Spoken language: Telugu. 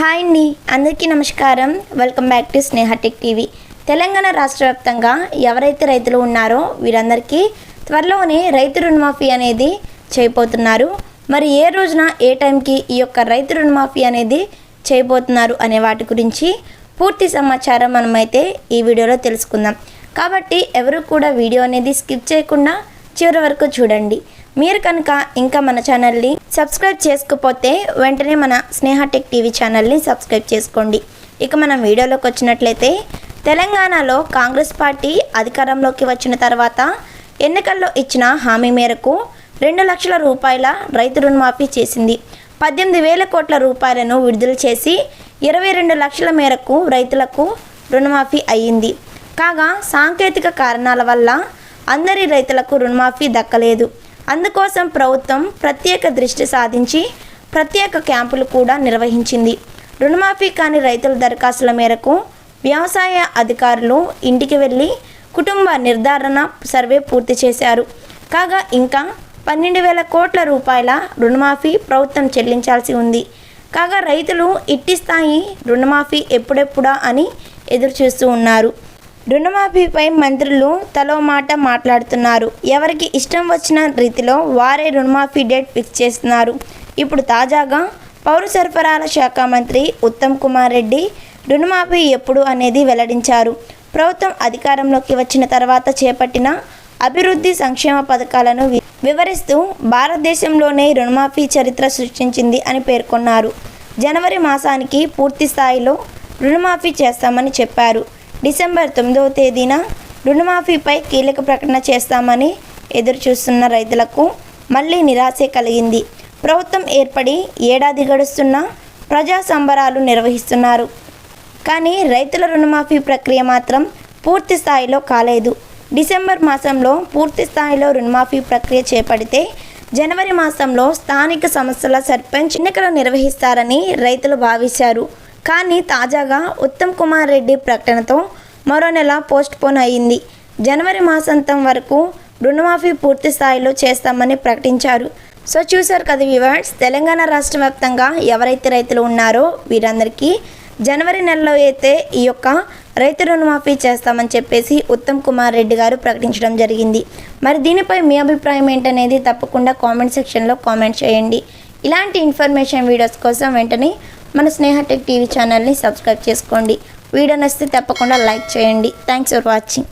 హాయ్ అండి అందరికీ నమస్కారం. Welcome back to Sneha tech TV. Telangana రాష్ట్ర వ్యాప్తంగా ఎవరైతే రైతులు ఉన్నారో వీరందరికీ త్వరలోనే రైతు రుణమాఫీ అనేది చేయబోతున్నారు. మరి ఏ రోజున ఏ టైంకి ఈ యొక్క రైతు రుణమాఫీ అనేది చేయబోతున్నారు అనే వాటి గురించి పూర్తి సమాచారం మనమైతే ఈ వీడియోలో తెలుసుకుందాం. కాబట్టి ఎవరు కూడా వీడియో అనేది స్కిప్ చేయకుండా చివరి వరకు చూడండి. మీరు కనుక ఇంకా మన ఛానల్ని సబ్స్క్రైబ్ చేసుకుపోతే వెంటనే మన స్నేహ టెక్ టీవీ ఛానల్ని సబ్స్క్రైబ్ చేసుకోండి. ఇక మనం వీడియోలోకి వచ్చినట్లయితే తెలంగాణలో కాంగ్రెస్ పార్టీ అధికారంలోకి వచ్చిన తర్వాత ఎన్నికల్లో ఇచ్చిన హామీ మేరకు రెండు లక్షల రూపాయల రైతు రుణమాఫీ చేసింది. పద్దెనిమిది వేల కోట్ల రూపాయలను విడుదల చేసి ఇరవై రెండు లక్షల మేరకు రైతులకు రుణమాఫీ అయ్యింది. కాగా సాంకేతిక కారణాల వల్ల అందరి రైతులకు రుణమాఫీ దక్కలేదు. అందుకోసం ప్రభుత్వం ప్రత్యేక దృష్టి సాధించి ప్రత్యేక క్యాంపులు కూడా నిర్వహించింది. రుణమాఫీ కాని రైతుల దరఖాస్తుల మేరకు వ్యవసాయ అధికారులు ఇంటికి వెళ్ళి కుటుంబ నిర్ధారణ సర్వే పూర్తి చేశారు. కాగా ఇంకా పన్నెండు వేల కోట్ల రూపాయల రుణమాఫీ ప్రభుత్వం చెల్లించాల్సి ఉంది. కాగా రైతులు ఇట్టి స్థాయి రుణమాఫీ ఎప్పుడెప్పుడా అని ఎదురు చూస్తూ ఉన్నారు. రుణమాఫీపై మంత్రులు తలో మాట మాట్లాడుతున్నారు. ఎవరికి ఇష్టం వచ్చిన రీతిలో వారే రుణమాఫీ డేట్ ఫిక్స్ చేస్తున్నారు. ఇప్పుడు తాజాగా పౌర సరఫరాల శాఖ మంత్రి ఉత్తమ్ కుమార్ రెడ్డి రుణమాఫీ ఎప్పుడు అనేది వెల్లడించారు. ప్రభుత్వం అధికారంలోకి వచ్చిన తర్వాత చేపట్టిన అభివృద్ధి సంక్షేమ పథకాలను వివరిస్తూ భారతదేశంలోనే రుణమాఫీ చరిత్ర సృష్టించింది అని పేర్కొన్నారు. జనవరి మాసానికి పూర్తి స్థాయిలో రుణమాఫీ చేస్తామని చెప్పారు. డిసెంబర్ తొమ్మిదవ తేదీన రుణమాఫీపై కీలక ప్రకటన చేస్తామని ఎదురుచూస్తున్న రైతులకు మళ్ళీ నిరాశే కలిగింది. ప్రభుత్వం ఏర్పడి ఏడాది గడుస్తున్న ప్రజా సంబరాలు నిర్వహిస్తున్నారు. కానీ రైతుల రుణమాఫీ ప్రక్రియ మాత్రం పూర్తి స్థాయిలో కాలేదు. డిసెంబర్ మాసంలో పూర్తి స్థాయిలో రుణమాఫీ ప్రక్రియ చేపడితే జనవరి మాసంలో స్థానిక సంస్థల సర్పంచ్ ఎన్నికలు నిర్వహిస్తారని రైతులు భావించారు. కానీ తాజాగా ఉత్తమ్ కుమార్ రెడ్డి ప్రకటనతో మరో నెల పోస్ట్పోన్ అయింది జనవరి మాసాంతం వరకు రుణమాఫీ పూర్తి స్థాయిలో చేస్తామని ప్రకటించారు. సో చూశారు కదా వివర్స్ తెలంగాణ రాష్ట్ర వ్యాప్తంగా ఎవరైతే రైతులు ఉన్నారో వీరందరికీ జనవరి నెలలో అయితే ఈ యొక్క రైతు రుణమాఫీ చేస్తామని చెప్పేసి ఉత్తమ్ కుమార్ రెడ్డి గారు ప్రకటించడం జరిగింది. మరి దీనిపై మీ అభిప్రాయం ఏంటనేది తప్పకుండా కామెంట్ సెక్షన్లో కామెంట్ చేయండి. ఇలాంటి ఇన్ఫర్మేషన్ వీడియోస్ కోసం వెంటనే మన స్నేహ టెక్ టీవీ ఛానల్ని సబ్స్క్రైబ్ చేసుకోండి. వీడియో నచ్చితే తప్పకుండా లైక్ చేయండి. Thanks for watching